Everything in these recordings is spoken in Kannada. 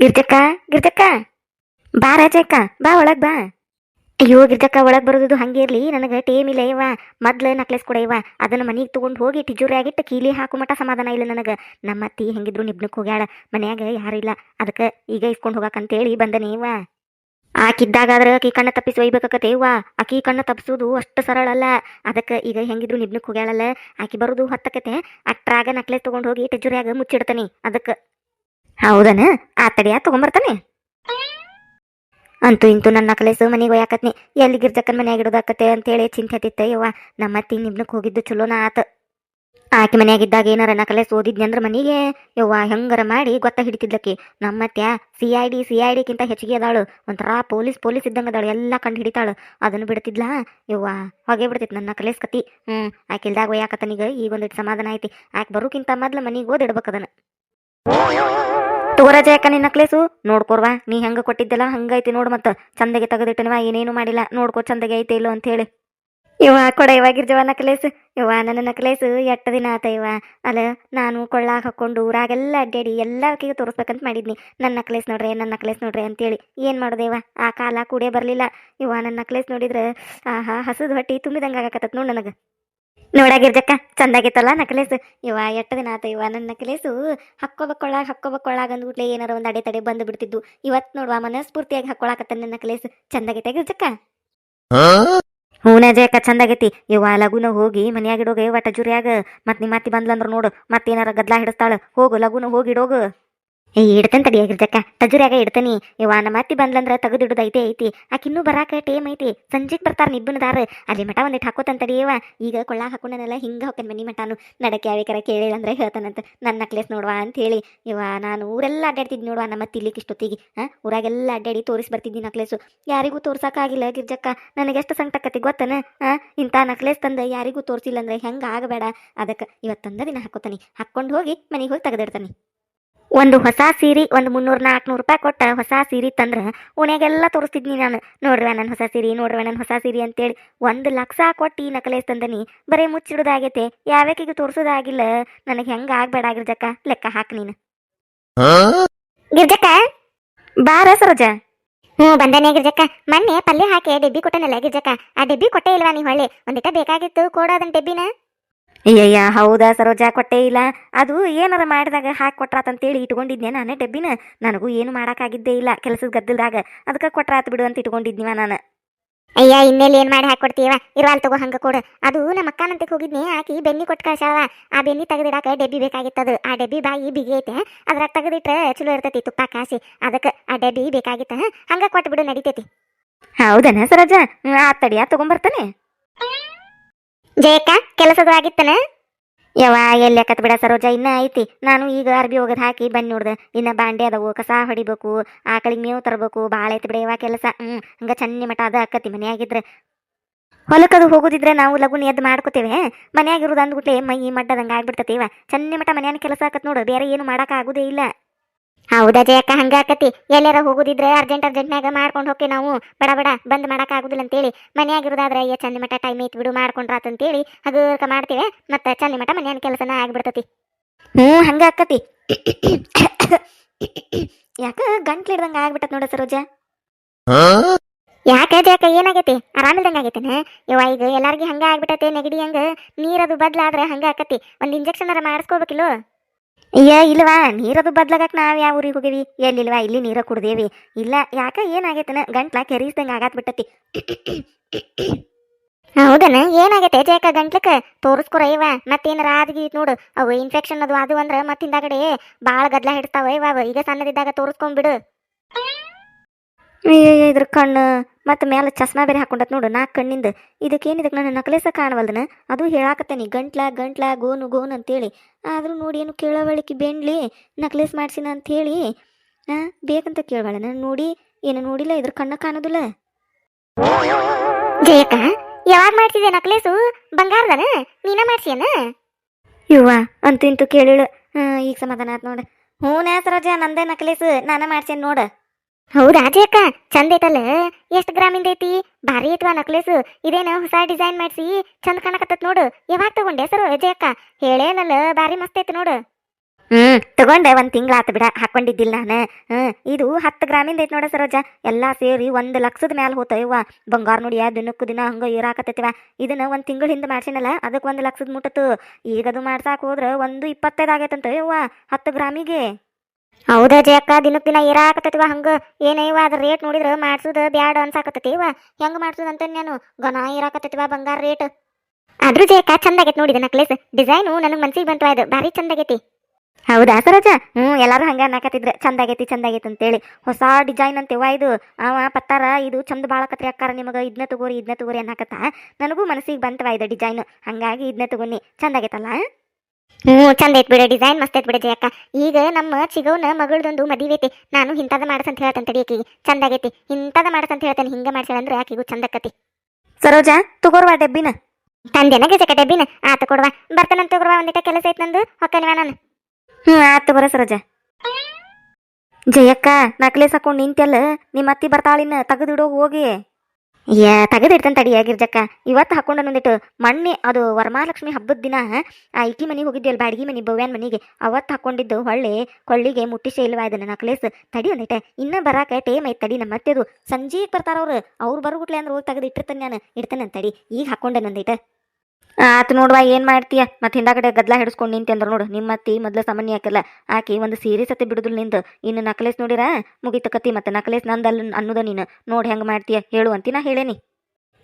ಗಿರ್ಜಕ್ಕ ಗಿರ್ಜಕ್ಕ. ಬಾ ರಾಜಕ್ಕ, ಬಾ ಒಳಗೆ ಬಾ. ಅಯ್ಯೋ, ಗಿರ್ಜಕ್ಕ, ಒಳಗೆ ಬರೋದು ಹಂಗೆ ಇರ್ಲಿ. ನನಗೆ ಟೇಮ್ ಇಲ್ಲ ಇವ ಮೊದ್ಲು ನಕ್ಲೆಸ್ ಕೊಡ ಇವ ಅದನ್ನ ಮನೆಗೆ ತೊಗೊಂಡು ಹೋಗಿ ಟಿಜೂರಿಯಾಗಿಟ್ಟು ಕೀಲಿ ಹಾಕು ಮಟ್ಟ ಸಮಾಧಾನ ಇಲ್ಲ ನನಗೆ. ನಮ್ಮ ಅತ್ತಿ ಹೆಂಗಿದ್ರು ನಿಬ್ನಕ್ಕೆ ಹೋಗ್ಯಾಳ. ಮನ್ಯಾಗ ಯಾರು ಇಲ್ಲ. ಅದಕ್ಕೆ ಈಗ ಇಸ್ಕೊಂಡು ಹೋಗಕ್ಕಂತೇಳಿ ಬಂದನೇ ಇವ ಆಕಿದ್ದಾಗಾದ್ರೆ ಆಕಿ ಕಣ್ಣ ತಪ್ಪಿಸಿ ಒಯ್ಬೇಕಾಕತೆ ಇವ ಆಕಿ ಕಣ್ಣ ತಪ್ಪಿಸೋದು ಅಷ್ಟು ಸರಳ ಅಲ್ಲ. ಅದಕ್ಕೆ ಈಗ ಹೆಂಗಿದ್ರು ನಿಬ್ನಕ್ಕೆ ಹೋಗ್ಯಾಳಲ್ಲ. ಆಕಿ ಬರೋದು ಹೊತ್ತಕತೆ ಅಟ್ರಾಗ ನಕ್ಲೆಸ್ ತೊಗೊಂಡು ಹೋಗಿ ಟೆಜುರಿಯಾಗ ಮುಚ್ಚಿಡ್ತಾನೆ. ಅದಕ್ಕೆ ಹೌದನ? ಆ ತಡಿಯ ತಗೊಂಬರ್ತಾನೆ. ಅಂತೂ ಇಂತೂ ನನ್ನ ಕಲೆಸು ಮನೆಗೆ ಒಯ್ಯಾಕತ್ನಿ. ಎಲ್ಲಿ ಗಿರ್ಜಕ್ಕನ್ ಮನ್ಯಾಗ ಇಡೋದಾಕತೆ ಅಂತೇಳಿ ಚಿಂತೆ ಹತ್ತಿತ್ತ. ಯವ್ವ, ನಮ್ಮ ಅತ್ತಿ ನಿಬ್ನಕ್ಕೆ ಹೋಗಿದ್ದು ಚಲೋನ ಆತ. ಆಕೆ ಮನೆಯಾಗಿದ್ದಾಗ ಏನಾರ ನಕಲೇಸ್ ಓದಿದ್ನಿ ಅಂದ್ರೆ ಮನೆಗೆ? ಯವ್ವ, ಹೆಂಗಾರ ಮಾಡಿ ಗೊತ್ತ ಹಿಡಿತಿದ್ಲಕ್ಕಿ. ನಮ್ಮ ಅತ್ಯ C I D C I ಡಿಕ್ಕಿಂತ ಹೆಚ್ಚಿಗೆ ಅದಾಳು. ಒಂಥರ ಪೊಲೀಸ್ ಪೊಲೀಸ್ ಇದ್ದಂಗೆ ಅದಾಳು. ಎಲ್ಲ ಕಂಡು ಹಿಡಿತಾಳು. ಅದನ್ನು ಬಿಡ್ತಿದ್ಲಾ? ಯವ್ವ, ಹೊಗೆ ಬಿಡ್ತೈತಿ ನನ್ನ ನಕಲೇಸ್ ಕತಿ. ಹ್ಞೂ ಆಕೆ ಇಲ್ದಾಗ ಈಗ ಒಂದಿಟ್ಟು ಸಮಾಧಾನ ಐತಿ. ಆಕೆ ಬರೋಕ್ಕಿಂತ ಮೊದ್ಲು ಮನೆಗೆ ಓದಿಡ್ಬೇಕು ಇಡ್ಬೇಕದನ್ನ ತಗೋರಾಜ ಯಾಕ ನಿನ್ನ ನಕ್ಲೇಸು? ನೋಡ್ಕೋರ್ವಾ, ನೀ ಹೆಂಗ ಕೊಟ್ಟಿದ್ದಲ್ಲ ಹಂಗೈತಿ ನೋಡು ಮತ್ತ. ಚಂದಗೆ ತೆಗೆದಿಟ್ಟನವ, ಏನೇನು ಮಾಡಿಲ್ಲ. ನೋಡ್ಕೋ ಚಂದಗೆ ಐತೆ ಇಲ್ಲೋ ಅಂತ ಹೇಳಿ. ಇವ ಕೊಡ ಇವ ಗಿರ್ಜವ ನಕ್ಲೇಸ್. ಇವ ನನ್ನ ನಕ್ಲೇಸ್ ಎಟ್ಟ ದಿನ ಆತ ಇವ ಅಲ್ಲ ನಾನು ಕೊಳ್ಳಾಗ ಹಾಕೊಂಡು ಊರಾಗೆಲ್ಲ ಅಡ್ಡಾಡಿ ಎಲ್ಲಾರ್ಕಿಗೆ ತೋರಿಸ್ಬೇಕಂತ ಮಾಡಿದ್ನಿ. ನನ್ನ ನಕ್ಲೇಸ್ ನೋಡ್ರಿ ನನ್ನ ನಕ್ಲೇಸ್ ನೋಡ್ರಿ ಅಂತೇಳಿ ಏನ್ ಮಾಡೋದೇವ ಆ ಕಾಲ ಕೂಡೇ ಬರ್ಲಿಲ್ಲ. ಇವ ನನ್ನ ನಕ್ಲೇಸ್ ನೋಡಿದ್ರೆ, ಆಹಾ, ಹಸದ್ ಹೊಟ್ಟಿ ತುಂಬಿದಂಗ ಆಗಕತ್ತತ್ ನೋಡ್ ನನಗ. ನೋಡಾಗಿರ್ಜಕ್ಕ, ಚಂದಾಗಿತ್ತಲ್ಲ ನಕ್ಲೇಸ್. ಇವ ಎಟ್ಟ ದಿನ ಆತ ಇವ ನನ್ನ ನಕ್ಲೇಸು. ಹಕ್ಕೋಬಕ್ಕೊಳ್ಳಾಗ ಹಕ್ಕೋಬಕ್ಕೊಳ್ಳಾಗ ಅಂದ್ಬಿಟ್ಲೆ ಏನಾರ ಒಂದು ಅಡೆ ತಡೆ ಬಂದು ಬಿಡ್ತಿದ್ದು ಇವತ್ತು ನೋಡುವ ಮನಸ್ಫೂರ್ತಿಯಾಗಿ ಹಾಕೊಳಕತ್ತ ನನ್ನ ನಕ್ಲೇಸ್. ಚಂದಾಗೈತೆ ಗಿರ್ಜಕ್ಕ ಹೂನ ಜಯಕ್ಕ ಚಂದಾಗೈತಿ. ಇವ ಲಗುನ ಹೋಗಿ ಮನೆಯಾಗಿಡೋಗ ಒಟ್ಟ ಜುರಿಯಾಗ ಮತ್ ನಿಮ್ಮ ಅತ್ತಿ ಬಂದ್ಲಂದ್ರ ನೋಡು, ಮತ್ತೇನಾರ ಗದ್ಲಾ ಹಿಡಿಸ್ತಾಳ. ಹೋಗು, ಲಗುನ ಹೋಗಿ ಇಡೋಗು ಇಡ್ತೇನೆ ತಡಿ ಗಿರ್ಜಕ್ಕ. ಟಜುರ್ಯಾಗ ಇಡ್ತೇನಿ. ಇವ ನಮ್ಮ ಅತ್ತಿ ಬಂದ್ಲಂದ್ರ ತೆಗೆದಿಡುದು ಐತೆ. ಐತಿ ಆಕಿನ್ನೂ ಬರಾಕ ಟೇಮ್ ಐತಿ. ಸಂಜೆಗ್ ಬರ್ತಾರ ನಿಬ್ಬನದಾರ ಅಲ್ಲಿ ಮಠ ಒಂದಿಟ್ಟು ಹಾಕೋತಂತ ತಡಿಯವ ಈಗ ಕೊಳ್ಳಾಗ ಹಾಕೊಂಡನೆಲ್ಲ, ಹಿಂಗೆ ಹೋಗ್ತೇನೆ ಮನಿ ಮಠಾನು. ನಡಕ್ಕೆ ಯಾವ್ಯಾಕರ ಕೇಳಿಲ್ಲ ಅಂದ್ರೆ ಹೇಳ್ತಾನಂತ ನನ್ನ ನಕ್ಲೆಸ್ ನೋಡುವ ಅಂತ ಹೇಳಿ ಇವ ನಾನು ಊರೆಲ್ಲ ಅಡ್ಡಾಡ್ತಿದ್ನಿ ನೋಡುವ ನಮ್ಮ ತಿಲ್ಲಿಕ್ಕೆ ಇಷ್ಟೊತ್ತಿಗೆ. ಹಾಂ? ಊರಾಗೆಲ್ಲ ಅಡ್ಡಾಡಿ ತೋರಿಸಿ ಬರ್ತಿದ್ದಿ ನಕ್ಲೇಸು. ಯಾರಿಗೂ ತೋರ್ಸಕ್ಕಾಗಿಲ್ಲ ಗಿರ್ಜಕ್ಕ. ನನಗೆ ಎಷ್ಟು ಸಂಕಟಕತಿ ಗೊತ್ತನ? ಹಾಂ? ಇಂಥ ನಕ್ಲೇಸ್ ತಂದ ಯಾರಿಗೂ ತೋರಿಸಿಲ್ಲ ಅಂದ್ರೆ ಹೆಂಗ ಆಗಬೇಡ. ಅದಕ್ಕೆ ಇವತ್ತು ತಂದ ದಿನ ಹಾಕೋತಾನೆ. ಹಾಕ್ಕೊಂಡು ಹೋಗಿ ಮನೆಗೆ ಹೋಗಿ ತೆಗೆದಿಡ್ತಾನೆ. ಒಂದು ಹೊಸ ಸೀರೆ, ಒಂದು ಮುನ್ನೂರು ನಾಲ್ಕುನೂರು ರೂಪಾಯಿ ಕೊಟ್ಟ ಹೊಸ ಸೀರೆ ತಂದ್ರೆ ಓಣ್ಯಾಗೆಲ್ಲ ತೋರಿಸ್ತಿದ್ನಿ ನಾನು. ನೋಡ್ರಿ ನನ್ನ ಹೊಸ ಸೀರೆ ನೋಡ್ರಿ ನನ್ನ ಹೊಸ ಸೀರೆ ಅಂತೇಳಿ ಒಂದು ಲಕ್ಷ ಕೊಟ್ಟು ಈ ನಕಲೇಸ್ ತಂದನಿ. ಬರೀ ಮುಚ್ಚಿಡೋದಾಗೈತೆ, ಯಾವ್ಯಾಕಿಗೆ ತೋರಿಸೋದಾಗಿಲ್ಲ. ನನಗೆ ಹೆಂಗೆ ಆಗ್ಬೇಡ ಗಿರ್ಜಕ್ಕ, ಲೆಕ್ಕ ಹಾಕಿ ನೀನು. ಗಿರ್ಜಕ್ಕ ಬಾರ ಸರೋಜ. ಹ್ಞೂ, ಬಂದೇನೆ ಗಿರ್ಜಕ್ಕ. ಮೊನ್ನೆ ಪಲ್ಯ ಹಾಕಿ ಡೆಬ್ಬಿ ಕೊಟ್ಟನಲ್ಲ ಗಿರ್ಜಕ್ಕ. ಆ ಡೆಬ್ಬಿ ಕೊಟ್ಟೆ ಇಲ್ವಾ ನೀವು ಹೊಳ್ಳಿ? ಒಂದಿಟ ಬೇಕಾಗಿತ್ತು ಕೊಡೋದನ್ನ ಡೆಬ್ಬಿನ. ಅಯ್ಯಯ್ಯ ಹೌದಾ ಸರೋಜ ಕೊಟ್ಟೇ ಇಲ್ಲ. ಅದು ಏನಾರ ಮಾಡಿದಾಗ ಹಾಕಿ ಕೊಟ್ರಾತಂತೇಳಿ ಇಟ್ಕೊಂಡಿದ್ನೆ ನಾನು ಡಬ್ಬಿನ. ನನಗೂ ಏನು ಮಾಡೋಕ್ಕಾಗಿದ್ದೇ ಇಲ್ಲ ಕೆಲಸದ ಗದ್ದಲ್ದಾಗ. ಅದಕ್ಕೆ ಕೊಟ್ರಾತ್ ಬಿಡು ಅಂತ ಇಟ್ಕೊಂಡಿದ್ನಿವ ನಾನು. ಅಯ್ಯ ಇನ್ನೆಲ್ಲಿ ಏನು ಮಾಡಿ ಹಾಕಿ ಹಾಕೊಡ್ತೀವ ಇರುವಲ್ ತಗೋ ಹಂಗ ಕೊಡು. ಅದು ನಮ್ಮ ಅಕ್ಕನಂತಕ್ಕೆ ಹೋಗಿದ್ನಿ ಆಕಿ ಬೆನ್ನಿ ಕೊಟ್ಟು ಕಳ್ಸಾವ ಆ ಬೆನ್ನಿ ತೆಗೆದಿಡಾಕ ಡಬ್ಬಿ ಬೇಕಾಗಿತ್ತದು. ಆ ಡಬ್ಬಿ ಬಾಯಿ ಬಿಗಿ ಐತೆ. ಅದ್ರಾಗ ತೆಗೆದಿಟ್ರೆ ಚಲೋ ಇರ್ತೈತಿ ತುಪ್ಪ ಕಾಸಿ. ಅದಕ್ಕೆ ಆ ಡಬ್ಬಿ ಬೇಕಾಗಿತ್ತ. ಹಂಗ ಕೊಟ್ಟು ಬಿಡು ನಡಿತೈತಿ. ಹೌದನ ಸರೋಜಾ? ಆ ತಡಿಯ ತಗೊಂಬರ್ತಾನೆ. ಜಯಕ್ಕ, ಕೆಲಸದ ಆಗಿತ್ತನ? ಯಾವ ಎಲ್ಲಿ ಯಾಕತ್ ಬಿಡ ಸರೋಜ, ಇನ್ನ ಐತಿ. ನಾನು ಈಗ ಅರ್ಬಿ ಹೋಗದ್ ಹಾಕಿ ಬನ್ನಿ ನೋಡ್ದೆ. ಇನ್ನ ಬಾಂಡೆ ಅದಾವು, ಕಸ ಹೊಡಿಬೇಕು, ಆಕಳಿಗೆ ಮೇವು ತರಬೇಕು, ಭಾಳ ಐತಿ ಬಿಡ ಯಾವ ಕೆಲಸ. ಹ್ಮ್, ಹಂಗ ಚನ್ನಿ ಮಠ ಅದ ಅಕ್ಕತಿ ಮನೆಯಾಗಿದ್ರೆ. ಹೊಲಕ್ಕದು ಹೋಗುದಿದ್ರೆ ನಾವು ಲಗುನ್ ಎದ್ದು ಮಾಡ್ಕೋತೇವೆ. ಮನ್ಯಾಗಿರೋದು ಅಂದ್ಬಿಟ್ಲೆ ಮೈ ಮಡ್ಡದಂಗ ಆಗ್ಬಿಡ್ತತಿ ಇವ. ಚನ್ನಿ ಮಠ ಮನೆಯನ್ನ ಕೆಲಸ ಆಕತ್ ನೋಡು, ಬೇರೆ ಏನು ಮಾಡಕ್ ಆಗುದೇ ಇಲ್ಲ. ಹೌದಾ ಜಯಕ್ಕ ಹಂಗ ಆಕತಿ ಎಲ್ಲಾರ ಹೋಗುದಿದ್ರೆ ಅರ್ಜೆಂಟ್ ಅರ್ಜೆಂಟ್ನಾಗ ಮಾಡ್ಕೊಂಡು ಹೋಗಿ ನಾವು. ಬಡ ಬಡ, ಬಂದ್ ಮಾಡಕ್ ಆಗುದಿಲ್ಲ ಅಂತೇಳಿ. ಮನ್ಯಾಗಿರೋದಾದ್ರೆ ಅಯ್ಯ ಚಂದಿ ಮಠ ಟೈಮ್ ಐತಿ ಬಿಡು ಮಾಡ್ಕೊಂಡ್ರ ಅಂತ ಹೇಳಿ ಹಗರ್ಕ ಮಾಡ್ತೀವಿ. ಮತ್ತೆ ಚಂದಿ ಮಠ ಮನ್ಯಾನ ಕೆಲಸನ ಆಗ್ಬಿಡ್ತತಿ. ಹ್ಞೂ ಹಂಗ ಆಕತಿ ಯಾಕ ಗಂಟ್ಲು ಇಡ್ದಂಗ ಆಗ್ಬಿಟ್ಟತ್ ನೋಡ ಸರೋಜ. ಯಾಕ ಯಾಕ ಏನಾಗೈತಿ? ಆರಾಮಿಲ್ದಂಗ ಆಗೈತೇನೆ? ಇವ ಈಗ ಎಲ್ಲಾರ್ಗಿ ಹಂಗ ಆಗ್ಬಿಟ್ಟತೆ ನೆಗಡಿ ಹಂಗ? ನೀರದು ಬದ್ಲಾದ್ರೆ ಹಂಗ ಆಕತಿ ಒಂದ್ ಇಂಜೆಕ್ಷನ್ ಅರ ಮಾಡಿಸ್ಕೋಬೇಕಿಲ್ಲೋ? ಅಯ್ಯ ಇಲ್ವಾ? ನೀರದು ಬದ್ಲಾಗಕ್ಕೆ ನಾವು ಯಾವ ಊರಿಗೆ ಹೋಗಿವಿ ಎಲ್ಲಿಲ್ವಾ? ಇಲ್ಲಿ ನೀರ ಕುಡ್ದೇವಿ. ಇಲ್ಲ, ಯಾಕ ಏನಾಗೈತನ ಗಂಟ್ಲ ಕೆರೀಸ್ದಂಗ ಆಗಾತ್ ಬಿಟ್ಟತಿ. ಹೌದನ? ಏನಾಗೈತೆ ಜಯಕ ಗಂಟ್ಲಕ್ಕ? ತೋರಿಸ್ಕೊರ ಇವ. ಮತ್ತೇನಾರ ಆದ್ಗಿ ನೋಡು. ಅವು ಇನ್ಫೆಕ್ಷನ್ ಅದು ಅದು ಅಂದ್ರೆ ಮತ್ತ ಭಾಳ ಗದ್ಲ ಹಿಡ್ತಾವ ಇವ. ಈಗ ಸಣ್ಣದಿದ್ದಾಗ ತೋರಿಸ್ಕೊಂಡ್ಬಿಡು ಇದ್ರ ಕಣ್ಣು. ಮತ್ತೆ ಮೇಲೆ ಚಸ್ಮಾ ಬೇರೆ ಹಾಕೊಂಡತ್ ನೋಡು ನಾಲ್ಕು ಕಣ್ಣಿಂದ. ಇದಕ್ಕೇನು ಇದಕ್ಕೆ ನನ್ನ ನಕಲೇಸ ಕಾಣವಲ್ದನ? ಅದು ಹೇಳಾಕತ್ತೇನಿ ಗಂಟ್ಲ ಗಂಟ್ಲ ಗೋನು ಗೋನು ಅಂತೇಳಿ. ಆದರೂ ನೋಡಿ ಏನು ಕೇಳವಳಿಕೆ ಬೆಂಡ್ಲಿ ನಕ್ಲೇಸ್ ಮಾಡ್ಸಿನ ಅಂತೇಳಿ. ಆ ಬೇಕಂತ ಕೇಳವಳ ನಾನು ನೋಡಿ ಏನು ನೋಡಿಲ್ಲ ಇದ್ರ ಕಣ್ಣ ಕಾಣೋದಿಲ್ಲ. ಜಯಕ ಯಾವಾಗ ಮಾಡ್ಸಿದೆ ನಕ್ಲೇಸು? ಬಂಗಾರದನ? ನೀನ ಮಾಡ್ಸಿಯನ? ಇವ್ವ ಅಂತಿಂತು ಇಂತೂ ಕೇಳಿಳು ಈಗ ಸಮಾಧಾನ ಆತ್ ನೋಡು. ಹ್ಞೂ ಸರೋಜ ನಂದೇ ನಕ್ಲೇಸ್. ನಾನ ಮಾಡ್ಸೇನ್ ನೋಡ. ಹೌದಾ ಅಕ್ಕ ಚಂದ ಐತಲ್ಲ? ಎಷ್ಟು ಗ್ರಾಮಿಂದ ಐತಿ? ಭಾರಿ ಐತ್ವಾ ನಕ್ಲೇಸ್ ಇದೇನ ಹೊಸ ಡಿಸೈನ್ ಮಾಡಿಸಿ ಚಂದ ಕಾಣಕತ್ತತ್ ನೋಡು. ಯಾವಾಗ ತಗೊಂಡೆ ಸರ್ ಅಕ್ಕ ಹೇಳೇನಲ್ಲ ಭಾರಿ ಮಸ್ತ್ ಐತಿ ನೋಡು. ಹ್ಮ್, ತಗೊಂಡೆ ಒಂದ್ ತಿಂಗಳ ಬಿಡ, ಹಾಕೊಂಡಿದ್ದಿಲ್ಲ ನಾನು. ಹ್ಮ್, ಇದು ಹತ್ತು ಗ್ರಾಮಿಂದ ಐತಿ ನೋಡ ಸರೋಜ. ಎಲ್ಲಾ ಸೇರಿ ಒಂದ್ ಲಕ್ಷದ ಮ್ಯಾಲ ಹೋತಯ್ವ ಬಂಗಾರ ನೋಡಿಯ ದಿನಕ್ಕೂ ದಿನ ಹಂಗ ಇರಾಕತ್ತೈತಿವ ಇದನ್ನ ಒಂದ್ ತಿಂಗಳ ಹಿಂದೆ ಮಾಡ್ಸಿನಲ್ಲ ಅದಕ್ಕೆ ಒಂದ್ ಲಕ್ಷದ ಮುಟ್ಟತು ಈಗ ಅದು ಮಾಡ್ಸಾಕ ಹೋದ್ರ ಒಂದು ಇಪ್ಪತ್ತೈದು ಆಗೈತಂತ ಯವ್ವ ಹತ್ತು ಗ್ರಾಮಿಗೆ. ಹೌದಾ ಜಯಕ್ಕ ದಿನಕ್ಕೆ ದಿನ ಏರಾಕತ್ತೈತಿವ ಹಂಗ ಏನೈವ ಅದ್ರ ರೇಟ್ ನೋಡಿದ್ರ ಮಾಡ್ಸುದ ಬ್ಯಾಡ ಅನ್ಸಾಕತ್ತೈತಿವ ಹೆಂಗ್ ಮಾಡ್ಸುದ ಅಂತ ನಾನು? ಗನ ಏರಾಕತ್ತೈತಿವ ಬಂಗಾರ ರೇಟ್ ಅದ್ರ ಜಯಕ್ಕ ಚಂದ ಆಗೈತೆ ನೋಡಿದ ನಕ್ಲೇಸ್ ಡಿಸೈನು ನನಗೆ ಮನಸಿಗೆ ಬಂತು ಅದು ಭಾರಿ ಚಂದ ಆಗೈತಿ ಹೌದಾ ಸರೋಜ ಹ್ಞೂ ಎಲ್ಲರೂ ಹಂಗ ಅನ್ನಕತ್ತಿದ್ರು. ಚಂದ ಆಗೈತಿ ಚಂದ ಆಗೈತಿ ಅಂತೇಳಿ. ಹೊಸ ಡಿಸೈನ್ ಅಂತೇವ ಇದು. ಅವ ಪತ್ತಾರ, ಇದು ಚಂದ ಬಾಳಕತ್ರಿ ಅಕ್ಕಾರ ನಿಮಗೆ. ಇದನ್ನ ತಗೋರಿ ಇದನ್ನ ತಗೋರಿ ಅನ್ನಕತ್ತ ನನಗೂ ಮನಸ್ಸಿಗೆ ಬಂತವ ಇದು ಡಿಸೈನ್. ಹಂಗಾಗಿ ಇದನ್ನ ತಗೋನಿ ಚಂದ ಆಗೈತಲ್ಲ ಹ್ಞೂ ಚಂದ ಐತ್ ಬಿಡ ಡಿಸೈನ್ ಮಸ್ತ್ ಐತ್ ಬಿಡ ಜಯಕ್ಕ. ಈಗ ನಮ್ಮ ಚಿಗೌನ ಮಗಳದೊಂದು ಮದುವೆ ಐತಿ. ನಾನು ಇಂಥದ ಮಾಡಸಂತ ಹೇಳ್ತಂತ ತಡಿ ಆಕಿಗೆ. ಚಂದ ಆಗೈತಿ. ಇಂಥದ ಮಾಡಸಂತ ಹೇಳ್ತೇನೆ ಹಿಂಗ ಮಾಡ್ಸ್ಯಾಳಂದ್ರೆ ಆಕಿಗೂ ಚಂದ ಆಕತಿ. ಸರೋಜ ತಗೋರ್ವಾ ಡಬ್ಬಿನ? ತಂದೆನ ಗಜಕ ಡಬ್ಬಿನ? ಆತ ಕೊಡ್ವಾ ಬರ್ತಾನಂತ ತಗೋರ್ವಾ ಒಂದಿಟ ಕೆಲಸ ಐತ್ ನಂದು. ಹೊಕ್ಕನಿವಾ ನಾನು. ಹ್ಞೂ ಆತು ಬರೋ ಸರೋಜ. ಜಯಕ್ಕ ನಕ್ಲೇಸ್ ಹಾಕೊಂಡು ನಿಂತೆಲ್ಲ ನಿಮ್ಮ ಅತ್ತಿ ಬರ್ತಾಳಿನ ತೆಗೆದಿಡೋ ಹೋಗಿ. ಯಾ ತೆಗೆದಿಡ್ತಾನೆ ತಡಿ, ಆಗಿರ್ಜಕ್ಕ. ಇವತ್ತು ಹಾಕೊಂಡು ಅನ್ನೊಂದಿಟ್ಟು ಮಣ್ಣೆ, ಅದು ವರಮಹಾಲಕ್ಷ್ಮಿ ಹಬ್ಬದ ದಿನ, ಆ ಇಕ್ಕಿ ಮನೆಗೆ ಅಲ್ಲಿ ಬಾಡಿಗೆ ಮನೆ ಬವ್ಯಾನ್ ಮನೆಗೆ, ಅವತ್ತು ಹಾಕೊಂಡಿದ್ದು ಹೊಳ್ಳಿ ಕೊಳ್ಳಿಗೆ ಮುಟ್ಟಿಸೇ ಇಲ್ವಾ ಇದನ್ನ ನಕ್ಲೇಸ್. ತಡಿ ಅಂದಿಟ್ಟೆ ಇನ್ನ ಬರಾಕ ಟೇಮ್ ಐತೆ ತಡಿ ನಮ್ಮ ಅತ್ತೆದು ಸಂಜೆಗೆ ಬರ್ತಾರ ಅವ್ರು. ಅವ್ರು ಬರೋಗುಟ್ಲೆ ಅಂದ್ರೆ ಹೋಗಿ ತೆಗೆದು ಇಟ್ಟಿರ್ತಾನೆ ನಾನು ಇಡ್ತಾನೆ ತಡಿ. ಈಗ ಹಾಕೊಂಡೆ ಒಂದಿಟ ಆತು ನೋಡ್ವಾ ಏನ್ ಮಾಡ್ತೀಯ? ಮತ್ತೆ ಹಿಂದಾಗಡೆ ಗದ್ಲ ಹಿಡಿಸ್ಕೊಂಡು ನಿಂತೆ ಅಂದ್ರೆ ನೋಡು. ನಿಮ್ಮ ಅತ್ತಿ ಮೊದ್ಲು ಸಾಮಾನ್ಯ ಹಾಕಲ್ಲ ಆಕಿ ಒಂದು ಸೀರೆ ಸತಿ ಬಿಡುದಿಲ್ಲ ನಿಂದು. ಇನ್ನು ನಕಲೇಸ್ ನೋಡಿರ? ಮುಗಿತ ಕತಿ ಮತ್ತೆ ನಕ್ಲೇಸ್ ನಂದಲ್ಲ ಅನ್ನೋದ ನೀನು. ನೋಡಿ ಹೆಂಗ್ ಮಾಡ್ತೀಯ? ಹೇಳು ಅಂತ ನಾ ಹೇಳೇನಿ.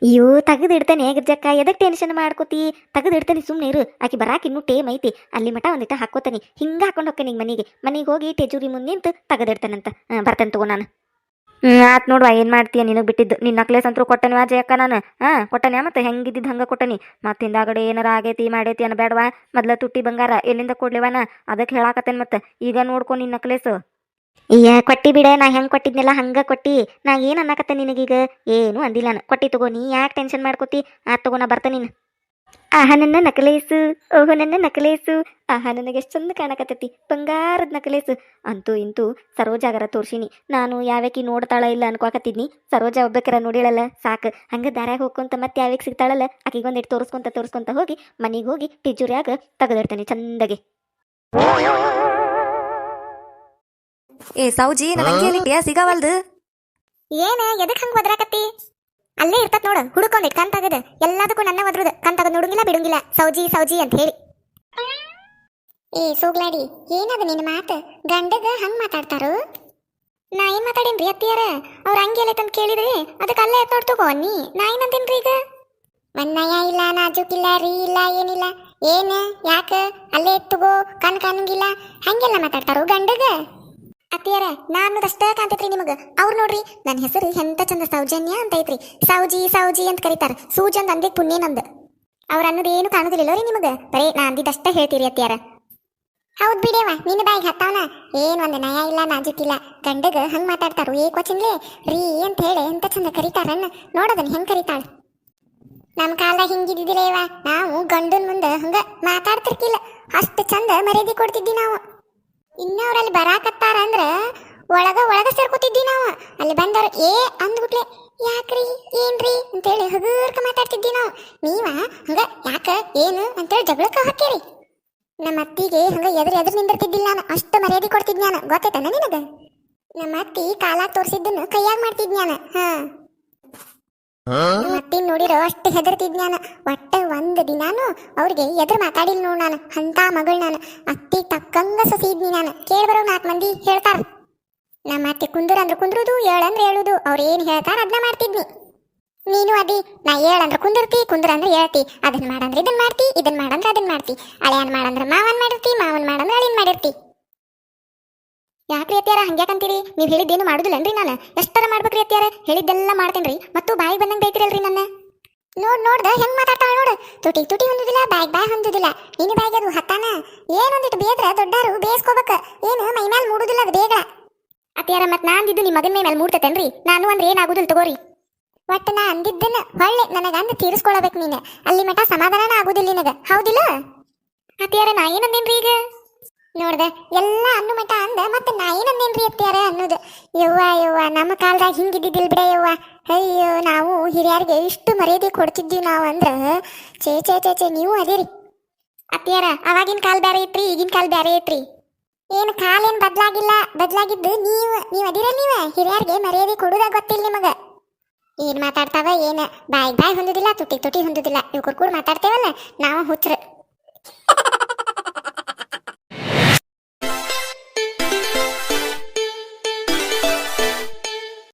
ಅಯ್ಯೋ ತಗದು ಇಡ್ತೇನೆ ಗಿರ್ಜಕ್ಕ. ಎದಕ್ಕೆ ಟೆನ್ಷನ್ ಮಾಡ್ಕೋತಿ? ತಗದು ಇಡ್ತೇನೆ ಸುಮ್ಮನೆ ಇರು. ಆಕಿ ಬರಾಕಿ ಇನ್ನೂ ಟೇಮ್ ಐತಿ. ಅಲ್ಲಿ ಮಟ ಒಂದಿಟ ಹಾಕೋತಾನೆ ಹಿಂಗೆ ಹಾಕೊಂಡು ಹೋಗ್ತೇನೆ ಮನೆಗೆ. ಮನೆಗೆ ಹೋಗಿ ಟೆಜೂರಿ ಮುಂದೆ ನಿಂತು ಅಂತ ಬರ್ತೇನೆ ತಗೋ ನಾನು. ಆತ್ ನೋಡುವ, ಏನು ಮಾಡ್ತೀಯ? ನಿನಗೆ ಬಿಟ್ಟಿದ್ದು. ನಿನ್ನ ನಕ್ಲೇಸ್ ಅಂತೂ ಕೊಟ್ಟನಿ ಜಯಕ್ಕ ನಾನು. ಹಾಂ, ಕೊಟ್ಟನೆ? ಮತ್ತೆ ಹೆಂಗಿದ್ದಿದ್ದು ಹಂಗೆ ಕೊಟ್ಟನಿ. ಮತ್ತೆ ಹಿಂದಾಗಡೆ ಏನಾರ ಆಗೈತಿ, ಮಾಡೈತಿ ಅನ್ನ ಬೇಡವಾ ಮೊದ್ಲ ತುಟ್ಟಿ ಬಂಗಾರ ಎಲ್ಲಿಂದ ಕೊಡ್ಲಿವನ? ಅದಕ್ಕೆ ಹೇಳಾಕತ್ತೇನೆ ಮತ್ತೆ. ಈಗ ನೋಡ್ಕೊ ನಿನ್ನ ನಕ್ಲೇಸು ಈಗ ಕೊಟ್ಟಿ ಬಿಡ. ನಾ ಹೆಂಗೆ ಕೊಟ್ಟಿದ್ನಲ್ಲ ಹಂಗೆ ಕೊಟ್ಟಿ. ನಾ ಏನು ಅನ್ನಕತ್ತೆ ನಿನಗೀಗ? ಏನು ಅಂದಿಲ್ಲ ನಾನು. ಕೊಟ್ಟಿ ತಗೋ, ನೀ ಯಾಕೆ ಟೆನ್ಷನ್ ಮಾಡ್ಕೋತಿ? ಆತ್ ತಗೋ, ನಾ ನೀನು. ಆಹಾ ನನ್ನ ನಕಲೇಸು. ಓಹೋ ನನ್ನ ನಕಲೇಸು. ಆಹಾ ನನಗೆ ಎಷ್ಟು ಚಂದ ಕಾಣಕತ್ತೈತಿ. ಬಂಗಾರದ ನಕಲೇಸು. ಅಂತೂ ಇಂತೂ ಸರೋಜಾಗರ ತೋರ್ಸಿನಿ. ನಾನು ಯಾವ್ಯಾಕಿ ನೋಡ್ತಾಳ ಇಲ್ಲ ಅನ್ಕೋಕತ್ತಿದ್ನಿ. ಸರೋಜ ಒಬ್ಬಕರ ನೋಡಿಳಲ್ಲ ಸಾಕು. ಹಂಗೆ ದಾರ್ಯಾಗ ಹೋಗ್ಕೊಂತ ಮತ್ತೆ ಯಾವ್ಯಾಕ ಸಿಗ್ತಾಳಲ್ಲ ಆಕಿಗೊಂದಿಟ್ಟು ತೋರಿಸ್ಕೊಂತ ತೋರಿಸ್ಕೊಂತ ಹೋಗಿ ಮನೆಗೆ ಹೋಗಿ ಪಿಜುರ್ಯಾಗ ತೆಗೆದಿಡ್ತೇನೆ ಚಂದಗೆ. ಏ ಸೌಜಿ ನನಗೆ ಸಿಗವಲ್ದು? ಏನ ಎದಕ್ ಹಂಗ ಒದ್ರಾಕತ್ತಿ? ಅಲ್ಲೇ ಇರ್ತತ್ ನೋಡು, ಹುಡುಕೊಂಡ್, ಕಂತಾಗದ. ತಗದ ಎಲ್ಲದಕ್ಕೂ ನನ್ನ ಒದ್ರುದ. ಕಂತಾಗ ನೋಡುಂಗಿಲ್ಲ, ಬಿಡುಂಗಿಲ್ಲ. ಸೌಜಿ ಸೌಜಿ ಅಂತ ಹೇಳಿ. ಏ, ಸೋಗ್ಲಾಡಿ, ಏನದ ನಿನ್ನ ಮಾತು? ಗಂಡಗ ಹಂಗ್ ಮಾತಾಡ್ತಾರು? ನಾ ಏನ್ ಮಾತಾಡೇನ್ರಿ, ಅತ್ತಿಯಾರ? ಅವ್ರ ಅಂಗಿ ಎಲ್ಲೈತಂತ ಕೇಳಿದ್ರಿ ಅದಕ್ಕೆ ಅಲ್ಲೇ ಎತ್ತೋಡ್ ತಗೋ ನೀ ನಾ ಏನಂತೇನ್ರಿ ಈಗ? ಮನ್ನಯ್ಯ ಇಲ್ಲ ನಾಜುಕಿಲ್ಲ ರೀ ಇಲ್ಲ, ಏನಿಲ್ಲ. ಏನ, ಯಾಕ? ಅಲ್ಲೇ ಎತ್ತುಗೋ ಕಣ್ ಕಾಣಂಗಿಲ್ಲ. ಹಂಗೆಲ್ಲ ಮಾತಾಡ್ತಾರು ಗಂಡಗ? ಅತ್ತಿಯರ, ನಾನು ಅಷ್ಟ ಕಾಣ್ತೈತ್ರಿ ನಿಮಗ. ಅವ್ರು ನೋಡ್ರಿ ನನ್ನ ಹೆಸರು ಎಂತ ಚಂದ ಸೌಜನ್ಯ ಅಂತ ಐತ್ರಿ ಸೌಜಿ ಸೌಜಿ ಅಂತ ಕರೀತಾರ. ಸೂಜ್ ಅಂತ ಅಂದಿದ್ ಪುಣ್ಯ ನಂದು. ಏನು ಕಾಣುದಿಲ್ಲ ರೀ ನಿಮಗ. ಬರೇ ನಾ ಅಂದಿದ್ದಷ್ಟ ಹೇಳ್ತೀರಿ ಅತ್ತಿಯರ. ಹೌದ್ ಬಿಡೇವ ನಿನ್ನ ಬಾಯಿಗೆ ಹತ್ತಾವನ. ಏನ್ ಒಂದು ನಯ ಇಲ್ಲ ನಾಜುಕಿಲ್ಲ ಗಂಡಗ ಹಂಗ್ ಮಾತಾಡ್ತಾರು ಏಕ್ ವಚನ್ಲೆ ರೀ ಅಂತ ಹೇಳಿ ಎಂತ ಚಂದ ಕರೀತಾರನ್ನ ನೋಡೋದನ್ ಹೆಂಗ್ ಕರೀತಾಳ. ನಮ್ ಕಾಲ ಹಿಂಗಿದ್ದಿಲ್ಲ ಇವ ನಾವು ಗಂಡನ್ ಮುಂದೆ ಹಂಗ ಮಾತಾಡ್ತಿರ್ಕಿಲ್ಲ. ಅಷ್ಟು ಚಂದ ಮರ್ಯಾದೆ ಕೊಡ್ತಿದ್ವಿ ನಾವು. ಇನ್ನವ್ರಲ್ಲಿ ಬರಾಕತ್ತಾರ ಅಂದ್ರ ಒಳಗ ಒಳಗ ಸೇರ್ಕೊತಿದ್ವಿ ನಾವು. ಅಲ್ಲಿ ಬಂದವ್ರು, ಏ, ಅಂದ್ಬಿಟ್ಲೆ, ಯಾಕ್ರಿ, ಏನ್ರಿ? ಅಂತೇಳಿ ಹಗುರ್ಕ ಮಾತಾಡ್ತಿದ್ವಿ ನಾವು. ನೀವ? ಹಂಗ, ಯಾಕ, ಏನು? ಅಂತೇಳಿ ಜಗಳಕ್ಕ ಹಾಕ್ಯಾರಿ ನಮ್ಮ ಅತ್ತಿಗೆ ಹಂಗ ಎದುರು ಎದುರು ನಿಂದಿರ್ತಿದ್ದಿಲ್ಲ ನಾನು. ಅಷ್ಟು ಮರ್ಯಾದೆ ಕೊಡ್ತಿದ್ದೆ ನಾನು. ಗೊತ್ತೈತನ ನಿನಗ? ನಮ್ಮ ಅತ್ತಿ ಕಾಲಾಗ ತೋರಿಸಿದ್ದನ್ನು ಕೈಯಾಗ ಮಾಡ್ತಿದ್ ನಾನು. ಹಾ. ನಮ್ಮ ಅತ್ತಿ ನೋಡಿರೋ ಅಷ್ಟು ಹೆದರ್ತಿದ್ ನಾನು. ಒಟ್ಟ ಒಂದ್ ದಿನಾನು ಅವ್ರಿಗೆ ಎದುರು ಮಾತಾಡಿಲ್ ನೋಡ್ ನಾನು ಅಂತ ಮಗಳು ನಾನು. ಅತ್ತಿ ತಕ್ಕಂಗ ಸೊಸಿದ್ನಿ ನಾನು. ಕೇಳ್ಬರೋ ನಾಲ್ಕು ಮಂದಿ ಹೇಳ್ತಾರ. ನಮ್ಮ ಅತ್ತೆ ಕುಂದ್ರ ಅಂದ್ರೆ ಕುಂದ್ರುದು ಏಳಂದ್ರೆ ಹೇಳುದು ಅವ್ರೇನ್ ಹೇಳ್ತಾರ ಅದನ್ನ ಮಾಡ್ತಿದ್ನಿ. ನೀನು ಅದಿ, ನಾ ಏಳಂದ್ರೆ ಕುಂದಿರ್ತಿ, ಕುಂದ್ರ ಅಂದ್ರೆ ಹೇಳ್ತಿ ಅದನ್ನ ಮಾಡಂದ್ರೆ ಇದನ್ನ ಮಾಡ್ತಿ ಇದನ್ನ ಮಾಡಂದ್ರೆ ಅದನ್ನ ಮಾಡ್ತಿ. ಅಳೆಯನ್ ಮಾಡಂದ್ರೆ ಮಾವನ್ ಮಾಡಿರ್ತಿ, ಮಾವನ್ ಮಾಡಂದ್ರೆ ಅಳಿನ್ ಮಾಡಿರ್ತಿ. ಯಾಕ್ರಿ ಅತ್ಯಾರ ಹಂಗ್ಯಾಕಂತೀರಿ ನೀವು ಹೇಳಿದ್ದೇನು ಮಾಡುದಿಲ್ಲನ್ರಿ ನಾನು. ಎಷ್ಟರ ಮಾಡ್ಬೇಕ್ರಿ ಅತ್ಯಾರ ಹೇಳಿದ್ದೆಲ್ಲ ಮಾಡ್ತೇನ್ರಿ. ಮತ್ತು ಬಾಯಿ ಬಂದಂಗೆ ಬೈತಿರಲ್ರಿ ನನ್ನ. ನೋಡ್, ನೋಡ್ದ? ಹೆಂಗ್ ಮಾತಾಡ್ತಾಳ ನೋಡು? ತುಟಿ ತುಟಿ ಹೊಂದುದಿಲ್ಲ, ಬ್ಯಾಗ್ ಬ್ಯಾಗ್ ಹೊಂದುದಿಲ್ಲ. ನಿನ್ನ ಬ್ಯಾಗ್ ಅದು ಹತ್ತಾನ? ಏನೊಂದಿಟ್ಟು ಬೇದ್ರ ದೊಡ್ಡಾರು ಬೇಯಿಸ್ಕೋಬೇಕ ಏನು, ಮೈ ಮ್ಯಾಲ ಮೂಡುದಿಲ್ಲ ಅದು ಬೇಗ. ಅತ್ಯಾರ ಮತ್ತೆ ನಾನು ಅಂದಿದ್ದು ನಿಮ್ಮ ಮಗನ ಮೇಲೆ ಮೂಡ್ತತೇನ್ರಿ? ನಾನು ಅಂದ್ರೆ ಏನಾಗುದಿಲ್ಲ ತಗೋರಿ? ಒಟ್ಟ ನಾ ಅಂದಿದ್ದನ್ನ ಹೊಳ್ಳೆ ನನಗ ಅಂದ ತೀರಿಸ್ಕೊಳ್ಬೇಕು ನೀನು. ಅಲ್ಲಿ ಮಠ ಸಮಾಧಾನ ಆಗುದಿಲ್ಲ ನಿನಗ. ಹೌದಿಲ್ಲ? ಅತ್ಯಾರ ನಾ ಏನಂದೇನ್ರಿ ಈಗ? ನೋಡ್ದೆ, ಎಲ್ಲ ಅನ್ನು ಮಠ ಅಂದ, ಮತ್ತೆ ನಾ ಏನಂದೇನ್ರಿ ಅತ್ಯಾರ ಅನ್ನೋದು. ಯವ್ವ ಯವ್ವ, ನಮ್ಮ ಕಾಲದಾಗ ಹಿಂಗಿದ್ದಿದ್ದಿಲ್ ಬಿಡ ಯವ್ವ. ಅಯ್ಯೋ, ನಾವು ಹಿರಿಯರಿಗೆ ಇಷ್ಟು ಮರ್ಯಾದೆ ಕೊಡ್ತಿದ್ವಿ ನಾವು ಅಂದ್ರೆ ಚೇ ಚೇ ಚೇ ಚೇ ನೀವು ಅದೇರಿ ಅತ್ತಿಯಾರ, ಅವಾಗಿನ ಕಾಲ ಬೇರೆ ಐತ್ರಿ, ಈಗಿನ ಕಾಲ ಬೇರೆ ಐತ್ರಿ. ಏನು ಕಾಲೇನು ಬದಲಾಗಿಲ್ಲ, ಬದಲಾಗಿದ್ದು ನೀವು ನೀವು ಅದಿರ ನೀವ? ಹಿರಿಯರಿಗೆ ಮರ್ಯಾದೆ ಕೊಡುದಾಗ ಗೊತ್ತಿಲ್ಲ ನಿಮಗೆ? ಏನು ಮಾತಾಡ್ತಾವ, ಏನು? ಬಾಯ್ ಬಾಯ್ ಹೊಂದುದಿಲ್ಲ, ತುಟಿ ತುಟಿ ಹೊಂದುದಿಲ್ಲ. ಇವ್ರು ಕೂಡ ಮಾತಾಡ್ತೇವಲ್ಲ, ನಾವು ಹುಚ್ರ